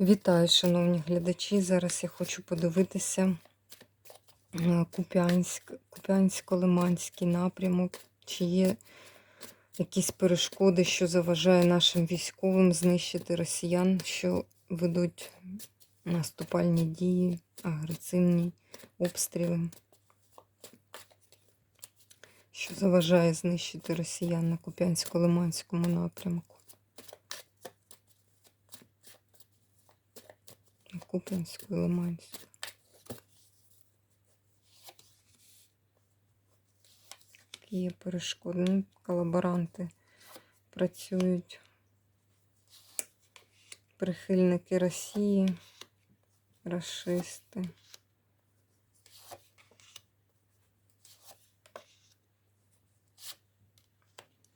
Вітаю, шановні глядачі. Зараз я хочу подивитися е, Куп'янськ, Куп'янсько-Лиманський напрямок. Чи є якісь перешкоди, що заважає нашим військовим знищити росіян, що ведуть наступальні дії, агресивні обстріли, що заважає знищити росіян на Куп'янсько-Лиманському напрямку. Куп'янську і Лиманську. Які є перешкоди. Ну, колаборанти працюють. Прихильники Росії, расисти.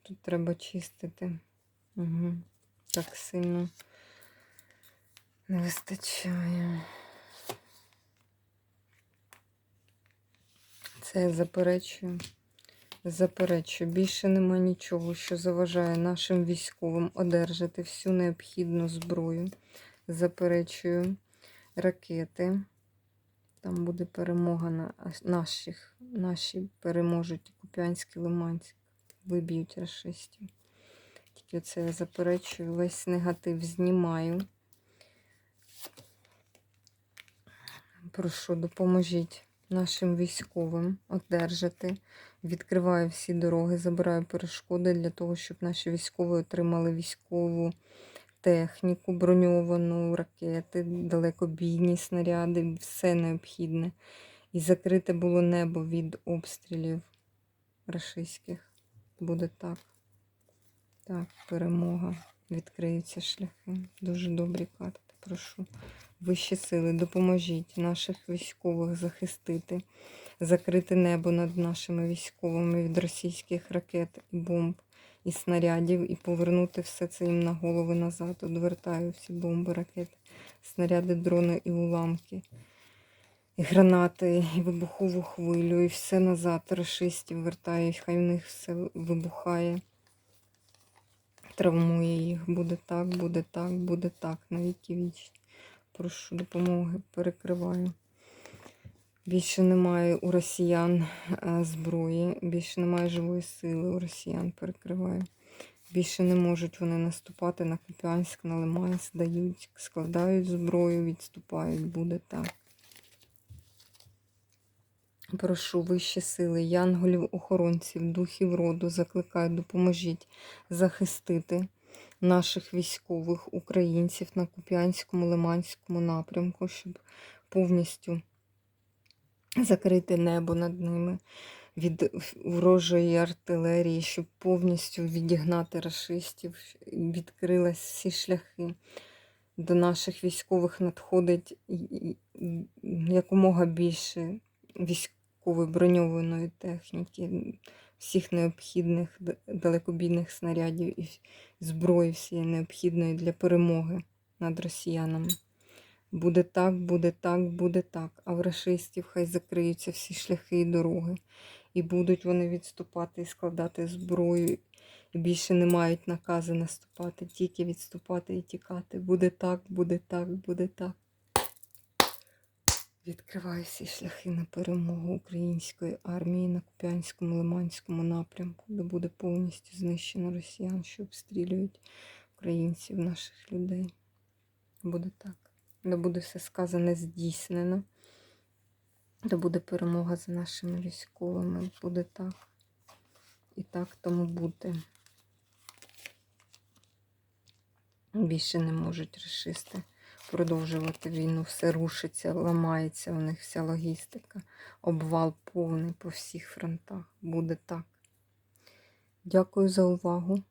Тут треба чистити. Угу. Так сильно. Не вистачає. Це я заперечую. Заперечую. Більше нема нічого, що заважає нашим військовим одержати всю необхідну зброю. Заперечую ракети. Там буде перемога на наших. Наші переможуть Куп'янський Лиманськ. Виб'ють расистів. Тільки це я заперечую. Весь негатив знімаю. Прошу, допоможіть нашим військовим одержати. Відкриваю всі дороги, забираю перешкоди для того, щоб наші військові отримали військову техніку, броньовану, ракети, далекобійні снаряди, все необхідне. І закрите було небо від обстрілів рашистських. Буде так. Так, перемога. Відкриються шляхи. Дуже добрі карти. Прошу. Вищі сили, допоможіть наших військових захистити, закрити небо над нашими військовими від російських ракет і бомб і снарядів, і повернути все це їм на голови назад. Одвертаю всі бомби, ракети, снаряди, дрони і уламки, і гранати, і вибухову хвилю, і все назад. Рашистів вертаю, хай в них все вибухає. Травмує їх. Буде так, буде так, буде так, на віки вічні прошу допомоги, перекриваю. Більше немає у росіян е, зброї, більше немає живої сили у росіян, перекриваю. Більше не можуть вони наступати на Куп'янськ, на Лиманськ, дають, складають зброю, відступають, буде так. Прошу вищі сили, янголів, охоронців, духів роду, закликаю, допоможіть захистити наших військових українців на Куп'янському Лиманському напрямку, щоб повністю закрити небо над ними від ворожої артилерії, щоб повністю відігнати расистів, відкрились всі шляхи. До наших військових надходить якомога більше військової броньованої техніки всіх необхідних далекобійних снарядів і зброї всієї необхідної для перемоги над росіянами. Буде так, буде так, буде так. А в рашистів хай закриються всі шляхи і дороги. І будуть вони відступати і складати зброю. І більше не мають наказу наступати, тільки відступати і тікати. Буде так, буде так, буде так. Відкриваю всі шляхи на перемогу української армії на Куп'янському Лиманському напрямку, де буде повністю знищено росіян, що обстрілюють українців, наших людей. Буде так. Де буде все сказане здійснено. Де буде перемога за нашими військовими. Буде так. І так тому бути. Більше не можуть решисти продовжувати війну. Все рушиться, ламається у них вся логістика. Обвал повний по всіх фронтах. Буде так. Дякую за увагу.